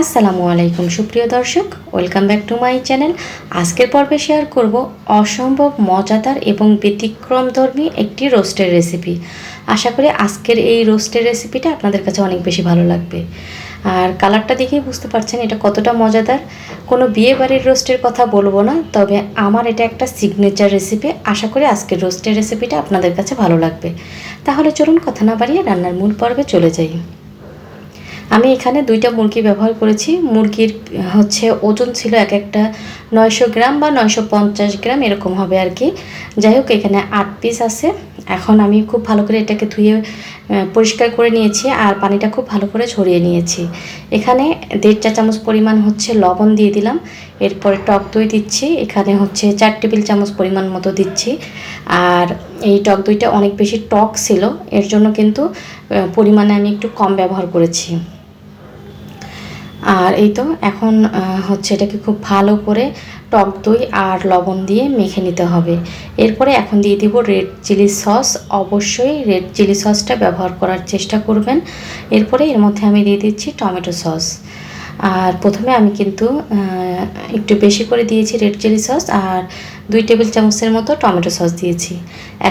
আসসালামু আলাইকুম সুপ্রিয় দর্শক welcome back to my channel আজকের পর্বে শেয়ার করব অসম্ভব মজাদার এবং ব্যতিক্রমধর্মী একটি রোস্টের রেসিপি আশা করি আজকের এই রোস্টের রেসিপিটা আপনাদের কাছে অনেক বেশি ভালো লাগবে। আর কালারটা দেখেই বুঝতে পারছেন এটা কতটা মজাদার। কোনো বিয়ে বাড়ির রোস্টের কথা বলব না, তবে আমার এটা একটা সিগনেচার রেসিপি আশা করি আজকের রোস্টের রেসিপিটা আপনাদের কাছে ভালো লাগবে। তাহলে চলুন কথা না বাড়িয়ে রান্নার মূল পর্বে চলে যাই। আমি এখানে দুইটা মুরগি ব্যবহার করেছি। মুরগির হচ্ছে ওজন ছিল এক একটা নয়শো গ্রাম বা নয়শো পঞ্চাশ গ্রাম এরকম হবে আর কি যাই হোক, এখানে আট পিস আছে। এখন আমি খুব ভালো করে এটাকে ধুয়ে পরিষ্কার করে নিয়েছি আর পানিটা খুব ভালো করে ঝরিয়ে নিয়েছি। এখানে দেড় চা চামচ পরিমাণ হচ্ছে লবণ দিয়ে দিলাম। এরপরে টক দই দিচ্ছি। এখানে হচ্ছে চার টেবিল চামচ পরিমাণ মতো দিচ্ছি। আর এই টক দইটা অনেক বেশি টক ছিল। এর জন্য কিন্তু পরিমাণে আমি একটু কম ব্যবহার করেছি। আর এই তো এখন হচ্ছে এটাকে খুব ভালো করে টক দই আর লবণ দিয়ে মেখে নিতে হবে। এরপরে এখন দিয়ে দিব রেড চিলি সস। অবশ্যই রেড চিলি সসটা ব্যবহার করার চেষ্টা করবেন। এরপরে এর মধ্যে আমি দিয়ে দিচ্ছি টমেটো সস। আর প্রথমে আমি কিন্তু একটু বেশি করে দিয়েছি রেড চিলি সস আর দুই টেবিল চামচের মতো টমেটো সস দিয়েছি।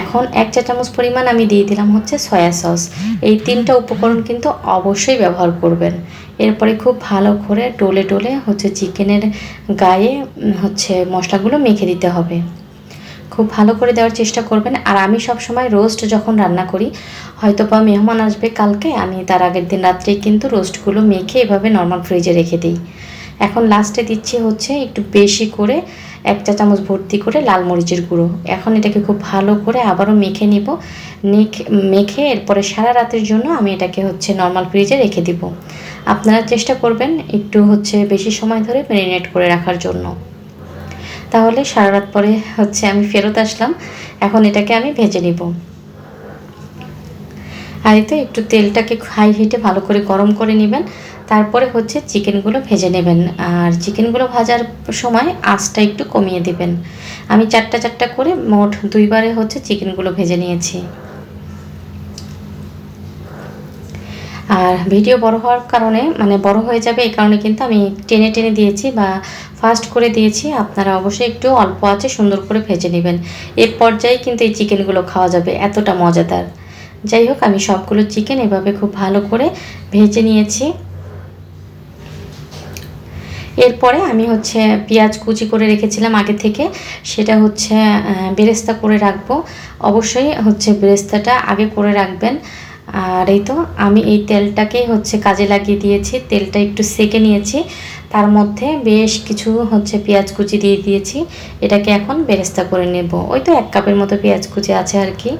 এখন এক চা চামচ পরিমাণ আমি দিয়ে দিলাম হচ্ছে সয়া সস। এই তিনটা উপকরণ কিন্তু অবশ্যই ব্যবহার করবেন। এরপরে খুব ভালো করে ডলে ডলে হচ্ছে চিকেনের গায়ে হচ্ছে মশলাগুলো মেখে দিতে হবে। খুব ভালো করে দেওয়ার চেষ্টা করবেন। আর আমি সব সময় রোস্ট যখন রান্না করি হয়তো বা মেহমান আসবে কালকে, আমি তার আগের দিন রাত্রেই কিন্তু রোস্টগুলো মেখে এভাবে নর্মাল ফ্রিজে রেখে দিই। এখন লাস্টে দিচ্ছি হচ্ছে একটু বেশি করে এক চা চামচ ভর্তি করে লাল মরিচের গুঁড়ো। এখন এটাকে খুব ভালো করে আবারও মেখে নিব। মেখে এরপরে সারা রাতের জন্য আমি এটাকে হচ্ছে নর্মাল ফ্রিজে রেখে দিব। আপনারা চেষ্টা করবেন একটু হচ্ছে বেশি সময় ধরে ম্যারিনেট করে রাখার জন্য। তাহলে সারা রাত পরে হচ্ছে আমি ফেরত আসলাম। এখন এটাকে আমি ভেজে নিব। আর এতে একটু তেলটাকে হাই হিটে ভালো করে গরম করে নেবেন। তারপরে হচ্ছে চিকেনগুলো ভেজে নেবেন। আর চিকেনগুলো ভাজার সময় আঁচটা একটু কমিয়ে দিবেন। আমি চারটা চারটা করে মোট দুইবারে হচ্ছে চিকেনগুলো ভেজে নিয়েছি। আর ভিডিও বড় হওয়ার কারণে মানে বড় হয়ে যাবে এই কারণে কিন্তু আমি টেনে টেনে দিয়েছি বা ফাস্ট করে দিয়েছি। আপনারা অবশ্যই একটু অল্প আছে, সুন্দর করে ভেজে নেবেন। এর পর্যায়ে কিন্তু এই চিকেনগুলো খাওয়া যাবে, এতটা মজাদার। যাই হোক, আমি সবগুলো চিকেন এভাবে খুব ভালো করে ভেজে নিয়েছি। এরপরে আমি হচ্ছে পেঁয়াজ কুচি করে রেখেছিলাম আগে থেকে। সেটা হচ্ছে বেরেস্তা করে রাখব। অবশ্যই হচ্ছে বেরেস্তাটা আগে করে রাখবেন। আর এই তো, আমি এই তেলটাকেই হচ্ছে কাজে লাগিয়ে দিয়েছি, তেলটা একটু সেকে নিয়েছি। তার মধ্যে বেশ কিছু হচ্ছে পেঁয়াজ কুচি দিয়ে দিয়েছি। এটাকে এখন বেরেস্তা করে নেব। ওই তো এক কাপের মতো পেঁয়াজ কুচি আছে আর কি।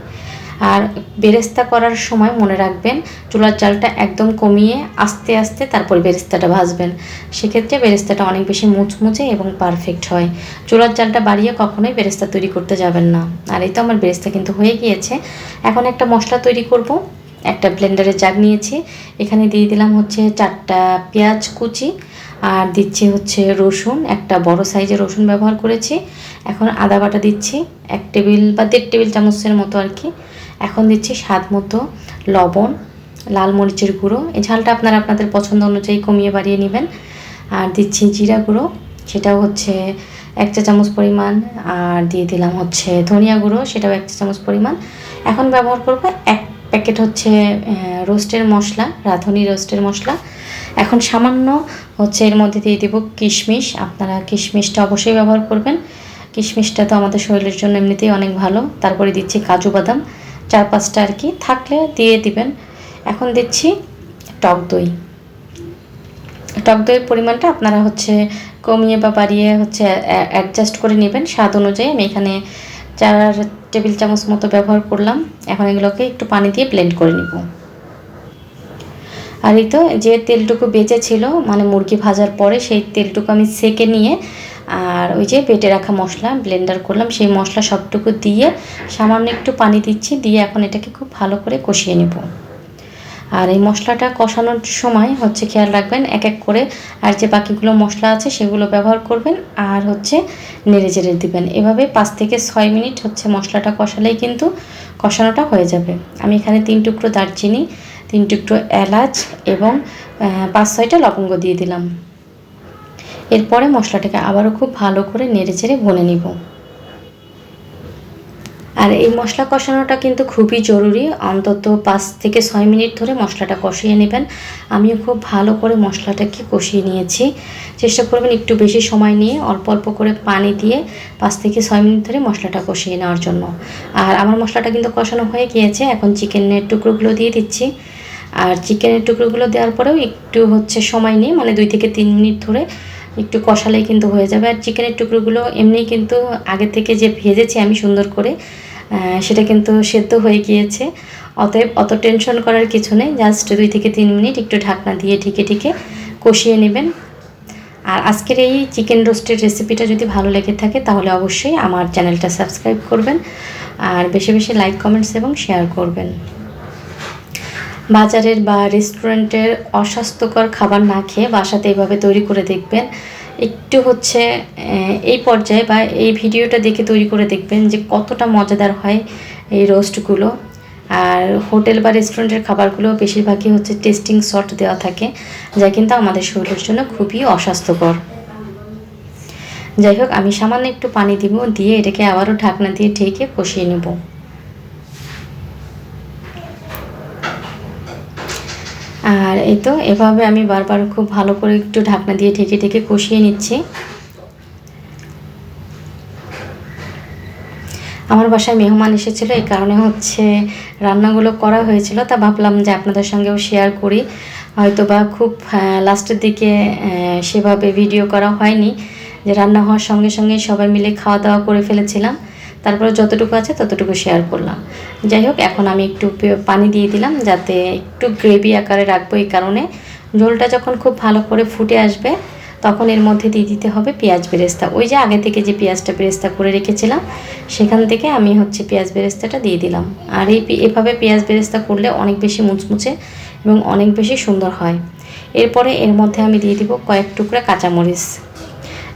আর বেরেস্তা করার সময় মনে রাখবেন, চুলার জালটা একদম কমিয়ে আস্তে আস্তে তারপর বেরেস্তাটা ভাজবেন। সেক্ষেত্রে বেরেস্তাটা অনেক বেশি মুচমুচে এবং পারফেক্ট হয়। চুলার জালটা বাড়িয়ে কখনোই বেরেস্তা তৈরি করতে যাবেন না। আর এই তো আমার বেরেস্তা কিন্তু হয়ে গিয়েছে। এখন একটা মশলা তৈরি করব। একটা ব্লেন্ডারে জাগ নিয়েছি। এখানে দিয়ে দিলাম হচ্ছে চারটা পেঁয়াজ কুচি আর দিচ্ছি হচ্ছে রসুন, একটা বড় সাইজের রসুন ব্যবহার করেছি। এখন আদা বাটা দিচ্ছি, এক টেবিল বা দেড় টেবিল চামচের মতো আর কি। এখন দিচ্ছি স্বাদ মতো লবণ, লাল মরিচের গুঁড়ো। এই ঝালটা আপনারা আপনাদের পছন্দ অনুযায়ী কমিয়ে বাড়িয়ে নেবেন। আর দিচ্ছি জিরা গুঁড়ো, সেটাও হচ্ছে এক চা চামচ পরিমাণ। আর দিয়ে দিলাম হচ্ছে ধনিয়া গুঁড়ো, সেটাও এক চা চামচ পরিমাণ। এখন ব্যবহার করব এক প্যাকেট হচ্ছে রোস্টের মশলা, রাঁধুনি রোস্টের মশলা। এখন সামান্য হচ্ছে এর মধ্যে দিয়ে দেবো কিশমিশ। আপনারা কিশমিশটা অবশ্যই ব্যবহার করবেন। কিশমিশটা তো আমাদের শরীরের জন্য এমনিতেই অনেক ভালো। তারপরে দিচ্ছি কাজু বাদাম। চার পাঁচটা আর কি থাকলে দিয়ে দিবেন। এখন দিচ্ছি টক দই। টক দইয়ের পরিমাণটা আপনারা হচ্ছে কমিয়ে বা বাড়িয়ে হচ্ছে অ্যাডজাস্ট করে নেবেন। স্বাদ অনুযায়ী আমি এখানে চার টেবিল চামচ মতো ব্যবহার করলাম। এখন এগুলোকে একটু পানি দিয়ে ব্লেন্ড করে নিব। আর এই তো যে তেলটুকু বেঁচে ছিল মানে মুরগি ভাজার পরে সেই তেলটুকু আমি সেকে নিয়ে আর ওই যে পেটে রাখা মশলা ব্লেন্ডার করলাম। সেই মশলা সবটুকু দিয়ে সামান্য একটু পানি দিচ্ছি, দিয়ে এখন এটাকে খুব ভালো করে কষিয়ে নেব। আর এই মশলাটা কষানোর সময় হচ্ছে খেয়াল রাখবেন, এক এক করে। আর যে বাকিগুলো মশলা আছে সেগুলো ব্যবহার করবেন আর হচ্ছে নেড়ে চেড়ে দিবেন। এভাবে পাঁচ থেকে ছয় মিনিট হচ্ছে মশলাটা কষালেই কিন্তু কষানোটা হয়ে যাবে। আমি এখানে তিন টুকরো দারচিনি, তিন টুকরো এলাচ এবং পাঁচ ছয়টা লবঙ্গ দিয়ে দিলাম। এরপরে মশলাটাকে আবারও খুব ভালো করে নেড়ে চেড়ে ভুনে নিব। আর এই মশলা কষানোটা কিন্তু খুবই জরুরি। অন্তত পাঁচ থেকে ছয় মিনিট ধরে মশলাটা কষিয়ে নেবেন। আমিও খুব ভালো করে মশলাটাকে কষিয়ে নিয়েছি। চেষ্টা করবেন একটু বেশি সময় নিয়ে অল্প অল্প করে পানি দিয়ে পাঁচ থেকে ছয় মিনিট ধরে মশলাটা কষিয়ে নেওয়ার জন্য। আর আমার মশলাটা কিন্তু কষানো হয়ে গিয়েছে। এখন চিকেনের টুকরোগুলো দিয়ে দিচ্ছি। আর চিকেনের টুকরোগুলো দেওয়ার পরেও একটু হচ্ছে সময় নিয়ে মানে দুই থেকে তিন মিনিট ধরে একটু কষালেই কিন্তু হয়ে যাবে। আর চিকেনের টুকরোগুলো এমনি কিন্তু আগে থেকে যে ভেজেছি আমি সুন্দর করে সেটা কিন্তু সেদ্ধ হয়ে গিয়েছে। অতএব অত টেনশন করার কিছু নেই জাস্ট দুই থেকে তিন মিনিট একটু ঢাকনা দিয়ে ঢেকে ঢেকে কষিয়ে নেবেন। আর আজকের এই চিকেন রোস্টের রেসিপিটা যদি ভালো লেগে থাকে, তাহলে অবশ্যই আমার চ্যানেলটা সাবস্ক্রাইব করবেন আর বেশি বেশি লাইক কমেন্টস এবং শেয়ার করবেন। বাজারের বা রেস্টুরেন্টের অস্বাস্থ্যকর খাবার না খেয়ে বাসাতে এভাবে তৈরি করে দেখবেন। একটু হচ্ছে এই পর্যায়ে বা এই ভিডিওটা দেখে তৈরি করে দেখবেন যে কতটা মজাদার হয় এই রোস্টগুলো। আর হোটেল বা রেস্টুরেন্টের খাবারগুলো বেশিরভাগই হচ্ছে টেস্টিং সল্ট দেওয়া থাকে, যা কিন্তু আমাদের শরীরের জন্য খুবই অস্বাস্থ্যকর। যাই হোক, আমি সামান্য একটু পানি দিব, দিয়ে এটাকে আবারও ঢাকনা দিয়ে ঢেকে কষিয়ে নেব। আর এই তো, এভাবে আমি বারবার খুব ভালো করে একটু ঢাকনা দিয়ে ঢেকে ঢেকে কষিয়ে নিচ্ছি। আমার বাসায় মেহমান এসেছিল, এই কারণে হচ্ছে রান্নাগুলো করা হয়েছিল, তা ভাবলাম যে আপনাদের সঙ্গেও শেয়ার করি। হয়তো বা খুব লাস্টের দিকে সেভাবে ভিডিও করা হয়নি, যে রান্না হওয়ার সঙ্গে সঙ্গে সবাই মিলে খাওয়া দাওয়া করে ফেলেছিলাম। তারপরে যতটুকু আছে ততটুকু শেয়ার করলাম। যাই হোক, এখন আমি একটু পানি দিয়ে দিলাম যাতে একটু গ্রেভি আকারে রাখব এই কারণে। ঝোলটা যখন খুব ভালো করে ফুটে আসবে, তখন এর মধ্যে দিয়ে দিতে হবে পেঁয়াজ বেরেস্তা। ওই যে আগে থেকে যে পেঁয়াজটা বেরেস্তা করে রেখেছিলাম, সেখান থেকে আমি হচ্ছে পেঁয়াজ বেরেস্তাটা দিয়ে দিলাম। আর এই এভাবে পেঁয়াজ বেরেস্তা করলে অনেক বেশি মুচমুচে এবং অনেক বেশি সুন্দর হয়। এরপরে এর মধ্যে আমি দিয়ে দিব কয়েক টুকরা কাঁচামরিচ।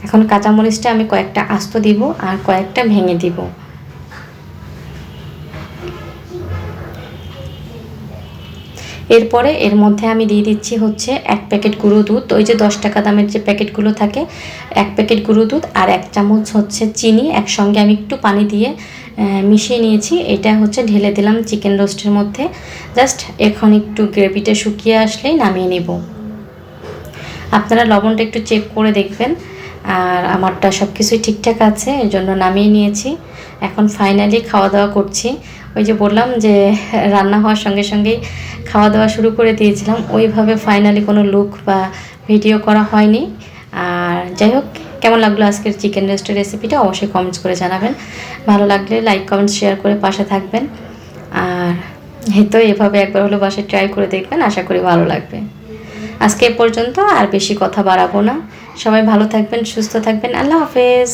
এখন কাঁচামরিচটা আমি কয়েকটা আস্ত দিব আর কয়েকটা ভেঙে দিব। এরপরে এর মধ্যে আমি দিয়ে দিচ্ছি হচ্ছে এক প্যাকেট গুঁড়ো দুধ। ওই যে দশ টাকা দামের যে প্যাকেটগুলো থাকে, এক প্যাকেট গুঁড়ো দুধ আর এক চামচ হচ্ছে চিনি। একসঙ্গে আমি একটু পানি দিয়ে মিশিয়ে নিয়েছি। এটা হচ্ছে ঢেলে দিলাম চিকেন রোস্টের মধ্যে। জাস্ট এখন একটু গ্রেভিটা শুকিয়ে আসলেই নামিয়ে নেব। আপনারা লবণটা একটু চেক করে দেখবেন। আর আমারটা সব কিছুই ঠিকঠাক আছে এই জন্য নামিয়ে নিয়েছি। এখন ফাইনালি খাওয়া দাওয়া করছি। ওই যে বললাম যে, রান্না হওয়ার সঙ্গে সঙ্গেই খাওয়া দাওয়া শুরু করে দিয়েছিলাম। ওইভাবে ফাইনালি কোনো লুক বা ভিডিও করা হয়নি। আর যাই হোক, কেমন লাগল আজকের চিকেন রেস্টের রেসিপিটা অবশ্যই কমেন্টস করে জানাবেন। ভালো লাগলে লাইক কমেন্টস শেয়ার করে পাশে থাকবেন। আর তো, এভাবে একবার হলো বাসায় ট্রাই করে দেখবেন। আশা করি ভালো লাগবে। আজকে এ পর্যন্ত আর বেশি কথা বাড়াবো না। সবাই ভালো থাকবেন, সুস্থ থাকবেন। আল্লাহ হাফেজ।